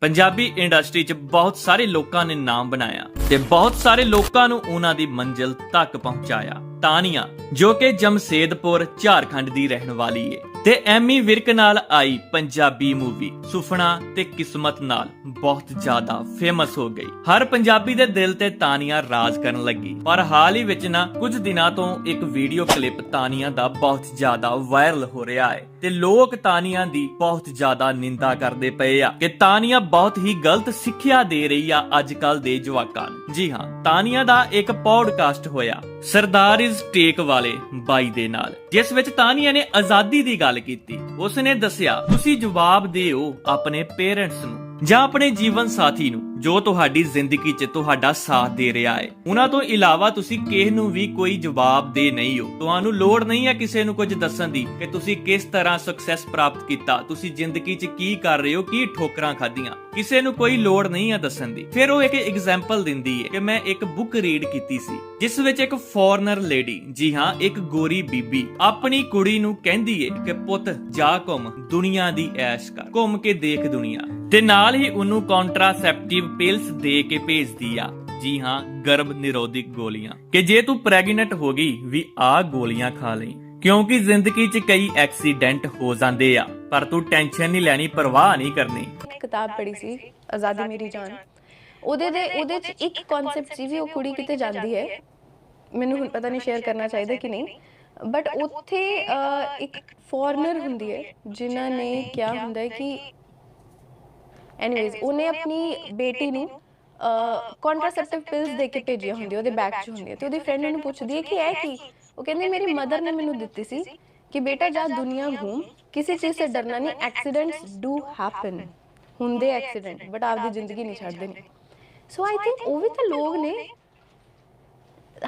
Punjabi industry 'ਚ ਬਹੁਤ ਸਾਰੇ ਲੋਕਾਂ ਨੇ ਨਾਮ ਬਣਾਇਆ ਤੇ ਬਹੁਤ ਸਾਰੇ ਲੋਕਾਂ ਨੂੰ ਉਹਨਾਂ ਦੀ ਮੰਜ਼ਿਲ ਤੱਕ ਪਹੁੰਚਾਇਆ। ਤਾਨੀਆ, ਜੋ ਕਿ ਜਮਸ਼ੇਦਪੁਰ, ਝਾਰਖੰਡ ਦੀ ਰਹਿਣ ਵਾਲੀ ਏ। ਤੇ ਐਮੀ ਵਿਰਕ ਨਾਲ ਆਈ ਪੰਜਾਬੀ ਮੂਵੀ ਸੁਫਣਾ ਤੇ ਕਿਸਮਤ ਨਾਲ ਬਹੁਤ ਜ਼ਿਆਦਾ ਫੇਮਸ ਹੋ ਗਈ। ਹਰ ਪੰਜਾਬੀ ਦੇ ਦਿਲ ਤੇ ਤਾਨੀਆ ਰਾਜ ਕਰਨ ਲੱਗੀ। ਪਰ ਹਾਲ ਹੀ ਵਿੱਚ ਨਾ, ਕੁਝ ਦਿਨਾਂ ਤੋਂ ਇੱਕ ਵੀਡੀਓ ਕਲਿੱਪ ਤਾਨੀਆ ਦਾ ਬਹੁਤ ਜ਼ਿਆਦਾ ਵਾਇਰਲ ਹੋ ਰਿਹਾ ਹੈ ਤੇ ਲੋਕ ਤਾਨੀਆ ਦੀ ਬਹੁਤ ਜ਼ਿਆਦਾ ਨਿੰਦਾ ਕਰਦੇ ਪਏ ਆ ਕਿ ਤਾਨੀਆ ਬਹੁਤ ਹੀ ਗਲਤ ਸਿੱਖਿਆ ਦੇ ਰਹੀ ਆ ਅੱਜ ਕੱਲ ਦੇ ਜਵਾਕਾਂ ਨੂੰ। ਜੀ ਹਾਂ, ਤਾਨੀਆ ਦਾ ਇੱਕ ਪੌਡਕਾਸਟ ਹੋਇਆ, ਸਰਦਾਰ ਇਜ਼ ਟੇਕ ਵਾਲੇ ਬਾਈ ਦੇ ਨਾਲ। ਜਿਸ ਵਿੱਚ ਤਾਨੀਆ ਨੇ ਆਜ਼ਾਦੀ ਦੀ ਗੱਲ ਕੀਤੀ। ਉਸ ਨੇ ਦੱਸਿਆ, ਤੁਸੀਂ ਜਵਾਬ ਦਿਓ ਆਪਣੇ ਪੇਰੈਂਟਸ ਨੂੰ। ਜਾਂ ਆਪਣੇ ਜੀਵਨ ਸਾਥੀ ਨੂੰ, ਜੋ ਤੁਹਾਡੀ ਜ਼ਿੰਦਗੀ 'ਚ ਤੁਹਾਡਾ ਸਾਥ ਦੇ ਰਿਹਾ ਹੈ। ਉਹਨਾਂ ਤੋਂ ਇਲਾਵਾ ਤੁਸੀਂ ਕਿਸੇ ਨੂੰ ਵੀ ਕੋਈ ਜਵਾਬ ਦੇ ਨਹੀਂ ਹੋ। ਤੁਹਾਨੂੰ ਲੋੜ ਨਹੀਂ ਹੈ ਕਿਸੇ ਨੂੰ ਕੁਝ ਦੱਸਣ ਦੀ ਕਿ ਤੁਸੀਂ ਕਿਸ ਤਰ੍ਹਾਂ ਸਕਸੈਸ ਪ੍ਰਾਪਤ ਕੀਤਾ। ਤੁਸੀਂ ਜ਼ਿੰਦਗੀ 'ਚ ਕੀ ਕਰ ਰਹੇ ਹੋ, ਕੀ ਠੋਕਰਾਂ ਖਾਧੀਆਂ। ਕਿਸੇ ਨੂੰ ਕੋਈ ਲੋੜ ਨਹੀਂ ਹੈ ਦੱਸਣ ਦੀ। ਫਿਰ ਉਹ ਇੱਕ ਐਗਜ਼ਾਮਪਲ ਦਿੰਦੀ ਹੈ ਕਿ ਮੈਂ ਇੱਕ ਬੁੱਕ ਰੀਡ ਕੀਤੀ ਸੀ, ਜਿਸ ਵਿੱਚ ਇੱਕ ਫੋਰਨਰ ਲੇਡੀ ਜੀ ਹਾਂ, ਇੱਕ ਗੋਰੀ ਬੀਬੀ, ਆਪਣੀ ਕੁੜੀ ਨੂੰ ਕਹਿੰਦੀ ਹੈ ਕਿ ਪੁੱਤ, ਜਾ ਘੁੰਮ ਦੁਨੀਆ ਦੀ ਐਸ਼ ਕਰ। ਘੁੰਮ ਕੇ ਦੇਖ ਦੁਨੀਆ। ਤੇ ਨਾਲ ਹੀ ਉਹਨੂੰ ਕੰਟਰਾਸੈਪਟਿਵ ਪਿਲਸ ਦੇ ਕੇ ਭੇਜਦੀ ਆ। ਜੀ ਹਾਂ, ਗਰਭ ਨਿਰੋਧਕ ਗੋਲੀਆਂ। ਕਿ ਜੇ ਤੂੰ ਪ੍ਰੈਗਨੈਂਟ ਹੋ ਗਈ, ਵੀ ਆ ਗੋਲੀਆਂ ਖਾ ਲਈ। ਕਿਉਂਕਿ ਜ਼ਿੰਦਗੀ 'ਚ ਕਈ ਐਕਸੀਡੈਂਟ ਹੋ ਜਾਂਦੇ ਆ, ਪਰ ਤੂੰ ਟੈਨਸ਼ਨ ਨਹੀਂ ਲੈਣੀ, ਪਰਵਾਹ ਨਹੀਂ ਕਰਨੀ। ਕਿਤਾਬ ਪੜ੍ਹੀ ਸੀ, ਆਜ਼ਾਦੀ ਮੇਰੀ ਜਾਨ। ਉਹਦੇ ਦੇ, ਉਹਦੇ ਚ ਇੱਕ ਕਨਸੈਪਟ ਸੀ ਵੀ ਉਹ ਕੁੜੀ ਕਿਤੇ ਜਾਂਦੀ ਹੈ। ਮੈਨੂੰ ਹੁਣ ਪਤਾ ਨਹੀਂ ਸ਼ੇਅਰ ਕਰਨਾ ਚਾਹੀਦਾ ਕਿ ਨਹੀਂ। ਬਟ ਉੱਥੇ ਇੱਕ ਫੋਰਨਰ ਹੁੰਦੀ ਹੈ, ਜਿਨ੍ਹਾਂ ਨੇ ਕਿਹਾ ਹੁੰਦਾ ਹੈ ਕਿ ਐਨੀਵੇਜ਼ ਉਹਨੇ ਆਪਣੀ ਬੇਟੀ ਨੂੰ ਕੰਟਰਾਸੈਪਟਿਵ ਪਿਲਸ ਦੇ ਕੇ ਭੇਜੀਆਂ ਹੁੰਦੀਆਂ ਉਹਦੇ ਬੈਗ 'ਚ ਹੁੰਦੀਆਂ ਤੇ ਉਹਦੀ ਫਰੈਂਡ ਉਹਨੂੰ ਪੁੱਛਦੀ ਹੈ ਕਿ ਇਹ ਕੀ ਉਹ ਕਹਿੰਦੀ ਮੇਰੀ ਮਦਰ ਨੇ ਮੈਨੂੰ ਦਿੱਤੀ ਸੀ ਕਿ ਬੇਟਾ ਜਾ ਦੁਨੀਆ ਘੂਮ ਕਿਸੇ ਚੀਜ਼ ਸੇ ਡਰਨਾ ਨਹੀਂ ਐਕਸੀਡੈਂਟਸ ਡੂ ਹੈਪਨ ਹੁੰਦੇ ਐਕਸੀਡੈਂਟ ਬਟ ਆਪਦੀ ਜ਼ਿੰਦਗੀ ਨਹੀਂ ਛੱਡਦੇ ਨੇ। ਸੋ ਆਈ ਥਿੰਕ ਉਹ ਵੀ ਤਾਂ ਲੋਕ ਨੇ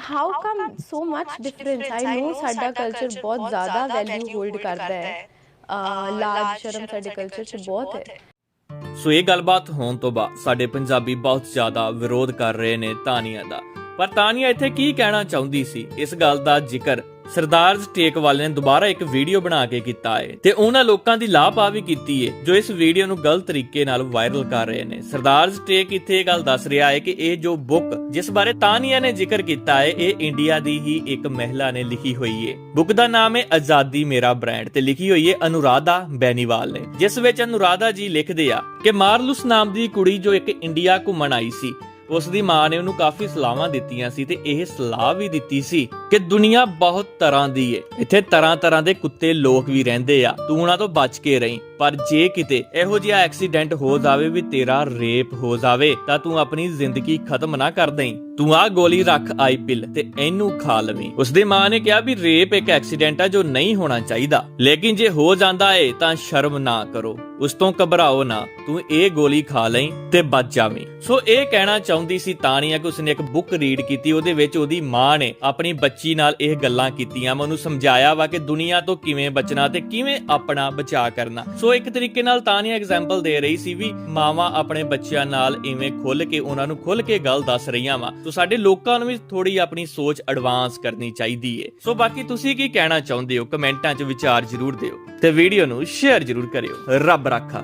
how come so much difference ਆਈ ਨੋ ਸਾਡਾ ਕਲਚਰ ਬਹੁਤ ਜ਼ਿਆਦਾ ਵੈਲਿਊ ਹੋਲਡ ਕਰਦਾ ਹੈ ਲਾਜ ਸ਼ਰਮ ਸਾਡੇ ਕਲਚਰ 'ਚ ਬਹੁਤ ਹੈ ਸੋ ਇਹ ਗੱਲਬਾਤ ਹੋਣ ਤੋਂ ਬਾਅਦ ਸਾਡੇ ਪੰਜਾਬੀ ਬਹੁਤ ਜ਼ਿਆਦਾ ਵਿਰੋਧ ਕਰ ਰਹੇ ਨੇ ਤਾਨੀਆ ਦਾ। ਪਰ ਤਾਨੀਆ ਇੱਥੇ ਕੀ ਕਹਿਣਾ ਚਾਹੁੰਦੀ ਸੀ? ਇਸ ਗੱਲ ਦਾ ਜ਼ਿਕਰ ਸਰਦਾਰ ਟੇਕ ਨੇ ਦੁਬਾਰਾ ਇੱਕ ਵੀਡੀਓ ਬਣਾ ਕੇ ਕੀਤਾ ਹੈ ਤੇ ਉਹਨਾਂ ਲੋਕਾਂ ਦੀ ਲਾਪਾ ਵੀ ਕੀਤੀ ਹੈ ਜੋ ਇਸ ਵੀਡੀਓ ਨੂੰ ਗਲਤ ਤਰੀਕੇ ਨਾਲ ਵਾਇਰਲ ਕਰ ਰਹੇ ਨੇ। ਸਰਦਾਰ ਟੇਕ ਇੱਥੇ ਇਹ ਗੱਲ ਦੱਸ ਰਿਹਾ ਹੈ ਕਿ ਇਹ ਜੋ ਬੁੱਕ, ਜਿਸ ਬਾਰੇ ਤਾਨੀਆ ਨੇ ਜ਼ਿਕਰ ਕੀਤਾ ਹੈ ਇਹ ਇੰਡੀਆ ਦੀ ਹੀ ਇੱਕ ਮਹਿਲਾ ਨੇ ਲਿਖੀ ਹੋਈ ਹੈ ਬੁੱਕ ਦਾ ਨਾਮ ਹੈ ਆਜ਼ਾਦੀ ਮੇਰਾ ਬ੍ਰਾਂਡ ਤੇ ਲਿਖੀ ਹੋਈ ਹੈ ਅਨੁਰਾਧਾ ਬੈਨੀਵਾਲ ਨੇ, ਜਿਸ ਵਿੱਚ ਅਨੁਰਾਧਾ ਜੀ ਲਿਖਦੇ ਆ ਕਿ ਮਾਰਲੁਸ ਨਾਮ ਦੀ ਕੁੜੀ ਜੋ ਇੱਕ ਇੰਡੀਆ ਘੁੰਮਣ ਆਈ ਸੀ ਉਸ ਦੀ ਮਾਂ ਨੇ ਉਹਨੂੰ ਕਾਫੀ ਸਲਾਹਾਂ ਦਿੱਤੀਆਂ ਸੀ ਤੇ ਇਹ ਸਲਾਹ ਵੀ ਦਿੱਤੀ ਸੀ ਕਿ ਦੁਨੀਆ ਬਹੁਤ ਤਰ੍ਹਾਂ ਦੀ ਏ। ਇੱਥੇ ਤਰ੍ਹਾਂ ਤਰ੍ਹਾਂ ਦੇ ਕੁੱਤੇ ਲੋਕ ਵੀ ਰਹਿੰਦੇ ਆ। ਤੂੰ ਉਹਨਾਂ ਤੋਂ ਬਚ ਕੇ ਰਹੀਂ। ਪਰ ਜੇ ਕਿਤੇ ਇਹੋ ਜਿਹਾ ਐਕਸੀਡੈਂਟ ਹੋ ਜਾਵੇ ਵੀ ਤੇਰਾ ਰੇਪ ਹੋ ਜਾਵੇ, ਤਾਂ ਤੂੰ ਆਪਣੀ ਜ਼ਿੰਦਗੀ ਖਤਮ ਨਾ ਕਰ ਦੇਈਂ। ਤੂੰ ਆ ਗੋਲੀ ਰੱਖ ਆਈ ਪਿਲ ਤੇ ਇਹਨੂੰ ਖਾ ਲਵੀਂ। ਉਸਦੀ ਮਾਂ ਨੇ ਕਿਹਾ ਵੀ ਰੇਪ ਇੱਕ ਐਕਸੀਡੈਂਟ ਆ ਜੋ ਨਹੀਂ ਹੋਣਾ ਚਾਹੀਦਾ। ਲੇਕਿਨ ਜੇ ਹੋ ਜਾਂਦਾ ਏ, ਤਾਂ ਸ਼ਰਮ ਨਾ ਕਰੋ। ਉਸ ਤੋਂ ਘਬਰਾਓ ਨਾ। ਤੂੰ ਇਹ ਗੋਲੀ ਖਾ ਲਈ ਤੇ ਬਚ ਜਾਵੀਂ। ਸੋ ਇਹ ਕਹਿਣਾ ਚਾਹੁੰਦੀ ਸੀ ਤਾਨੀਆ ਕਿ ਉਸਨੇ ਇੱਕ ਬੁੱਕ ਰੀਡ ਕੀਤੀ। ਉਹਦੇ ਵਿੱਚ ਉਹਦੀ ਮਾਂ ਨੇ ਆਪਣੀ ਬੱਚੀ ਨਾਲ ਇਹ ਗੱਲਾਂ ਕੀਤੀਆਂ। ਮੈਂ ਉਹਨੂੰ ਸਮਝਾਇਆ ਵਾ ਕਿ ਦੁਨੀਆ ਤੋਂ ਕਿਵੇਂ ਬਚਣਾ ਤੇ ਕਿਵੇਂ ਆਪਣਾ ਬਚਾਅ ਕਰਨਾ। ਸੋ ਸੋ ਇੱਕ ਤਰੀਕੇ ਨਾਲ ਤਾਨੀਆ ਐਗਜ਼ਾਮਪਲ ਦੇ ਰਹੀ ਸੀ ਵੀ ਮਾਵਾਂ ਆਪਣੇ ਬੱਚਿਆਂ ਨਾਲ ਇਵੇਂ ਖੁੱਲ ਕੇ ਉਹਨਾਂ ਨੂੰ ਖੁੱਲ ਕੇ ਗੱਲ ਦੱਸ ਰਹੀਆਂ ਵਾ। ਸੋ ਸਾਡੇ ਲੋਕਾਂ ਨੂੰ ਵੀ ਥੋੜੀ ਆਪਣੀ ਸੋਚ ਐਡਵਾਂਸ ਕਰਨੀ ਚਾਹੀਦੀ ਏ। ਸੋ ਬਾਕੀ ਤੁਸੀਂ ਕੀ ਕਹਿਣਾ ਚਾਹੁੰਦੇ ਹੋ? ਕਮੈਂਟਾਂ 'ਚ ਵਿਚਾਰ ਜ਼ਰੂਰ ਦਿਓ ਤੇ ਵੀਡੀਓ ਨੂੰ ਸ਼ੇਅਰ ਜ਼ਰੂਰ ਕਰਿਓ। ਰੱਬ ਰਾਖਾ।